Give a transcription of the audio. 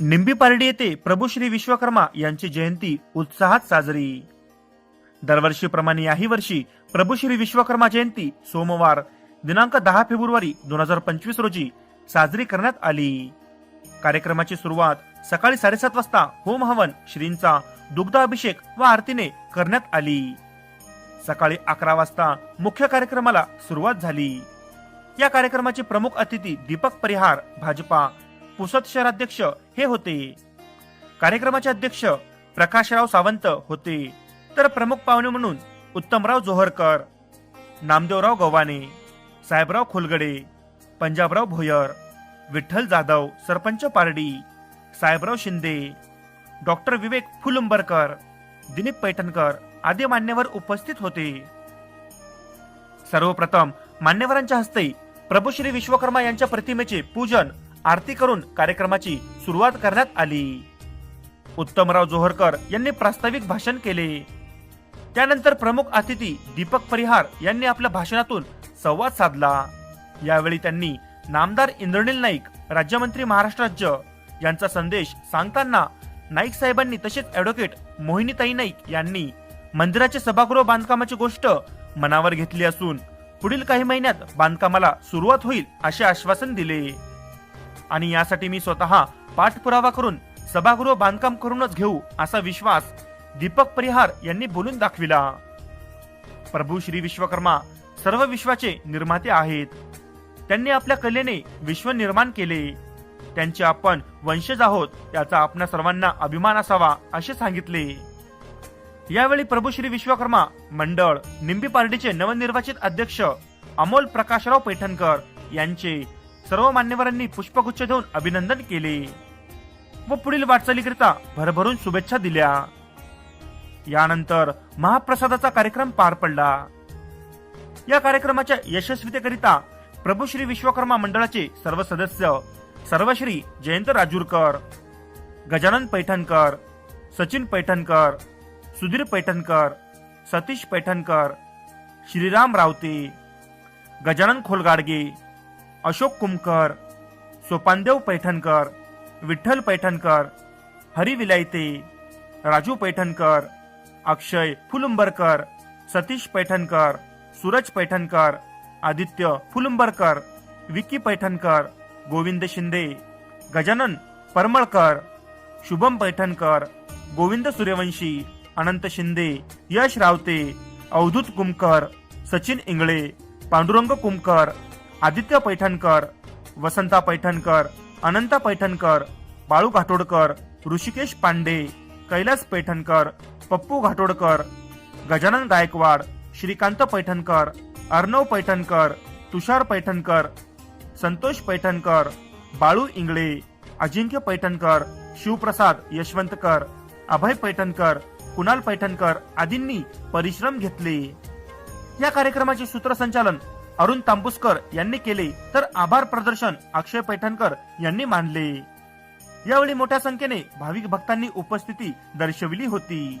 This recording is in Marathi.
निंबी पारडी येथे प्रभू श्री विश्वकर्मा यांची जयंती उत्साहात साजरी. दरवर्षीप्रमाणे याही वर्षी प्रभू श्री विश्वकर्मा जयंती सोमवार दिनांक दहा फेब्रुवारी दोन हजार पंचवीस रोजी साजरी करण्यात आली. कार्यक्रमाची सुरुवात सकाळी साडेसात वाजता होम हवन श्रींचा दुग्धाभिषेक व आरतीने करण्यात आली. सकाळी अकरा वाजता मुख्य कार्यक्रमाला सुरुवात झाली. या कार्यक्रमाचे प्रमुख अतिथी दीपक परिहार भाजपा पुसद शहराध्यक्ष हे होते. कार्यक्रमाचे अध्यक्ष प्रकाशराव सावंत होते. तर प्रमुख पाहुणे म्हणून उत्तमराव जोहरकर नामदेवराव गव्हाणे साहेबराव खोलगडे पंजाबराव भोयर विठ्ठल जाधव सरपंच पारडी साहेबराव शिंदे डॉक्टर विवेक फुलंबरकर दिलीप पैठणकर आदी मान्यवर उपस्थित होते. सर्वप्रथम मान्यवरांच्या हस्ते प्रभू श्री विश्वकर्मा यांच्या प्रतिमेचे पूजन आरती करून कार्यक्रमाची सुरुवात करण्यात आली. उत्तमराव जोहरकर यांनी प्रास्ताविक भाषण केले. त्यानंतर प्रमुख अतिथी दीपक परिहार यांनी आपल्या भाषणातून संवाद साधला. यावेळी त्यांनी नामदार इंद्रनील नाईक राज्यमंत्री महाराष्ट्र राज्य यांचा संदेश सांगताना नाईक साहेबांनी तसेच ऍडव्होकेट मोहिनीताई नाईक यांनी मंदिराचे सभागृह बांधकामाची गोष्ट मनावर घेतली असून पुढील काही महिन्यात बांधकामाला सुरुवात होईल असे आश्वासन दिले. आणि यासाठी मी स्वतः पाठपुरावा करून सभागृह बांधकाम करूनच घेऊ असा विश्वास दीपक परिहार यांनी बोलून दाखविला. प्रभू श्री विश्वकर्मा सर्व विश्वाचे निर्माते आहेत. त्यांनी आपल्या कलेने विश्व निर्माण केले. त्यांचे आपण वंशज आहोत याचा आपल्या सर्वांना अभिमान असावा असे सांगितले. यावेळी प्रभू श्री विश्वकर्मा मंडळ निंबी पार्टीचे नवनिर्वाचित अध्यक्ष अमोल प्रकाशराव पैठणकर यांचे सर्व मान्यवरांनी पुष्पगुच्छ देऊन अभिनंदन केले व पुढील वाटचालीकरिता भरभरून शुभेच्छा दिल्या. यानंतर महाप्रसादाचा कार्यक्रम पार पडला. या कार्यक्रमाच्या यशस्वीतेकरिता प्रभू श्री विश्वकर्मा मंडळाचे सर्व सदस्य सर्वश्री जयंत राजूरकर गजानन पैठणकर सचिन पैठणकर सुधीर पैठणकर सतीश पैठणकर श्रीराम रावते गजानन खोलगाडगे अशोक कुमकर सोपानदेव पैठणकर विठ्ठल पैठणकर हरी विलायते राजू पैठणकर अक्षय फुलंबरकर सतीश पैठणकर सूरज पैठणकर आदित्य फुलंबरकर विकी पैठणकर गोविंद शिंदे गजानन परमळकर शुभम पैठणकर गोविंद सूर्यवंशी अनंत शिंदे यश रावते अवधूत कुमकर सचिन इंगळे पांडुरंग कुमकर आदित्य पैठणकर वसंता पैठणकर अनंता पैठणकर बाळू घाटोडकर ऋषिकेश पांडे कैलास पैठणकर पप्पू घाटोडकर गजानन गायकवाड श्रीकांत पैठणकर अर्णव पैठणकर तुषार पैठणकर संतोष पैठणकर बाळू इंगळे अजिंक्य पैठणकर शिवप्रसाद यशवंतकर अभय पैठणकर कुणाल पैठणकर आदींनी परिश्रम घेतले. या कार्यक्रमाचे सूत्रसंचालन अरुण तांबुसकर यांनी केले तर आभार प्रदर्शन अक्षय पैठणकर यांनी मानले. यावेळी मोठ्या संख्येने भाविक भक्तांनी उपस्थिती दर्शविली होती.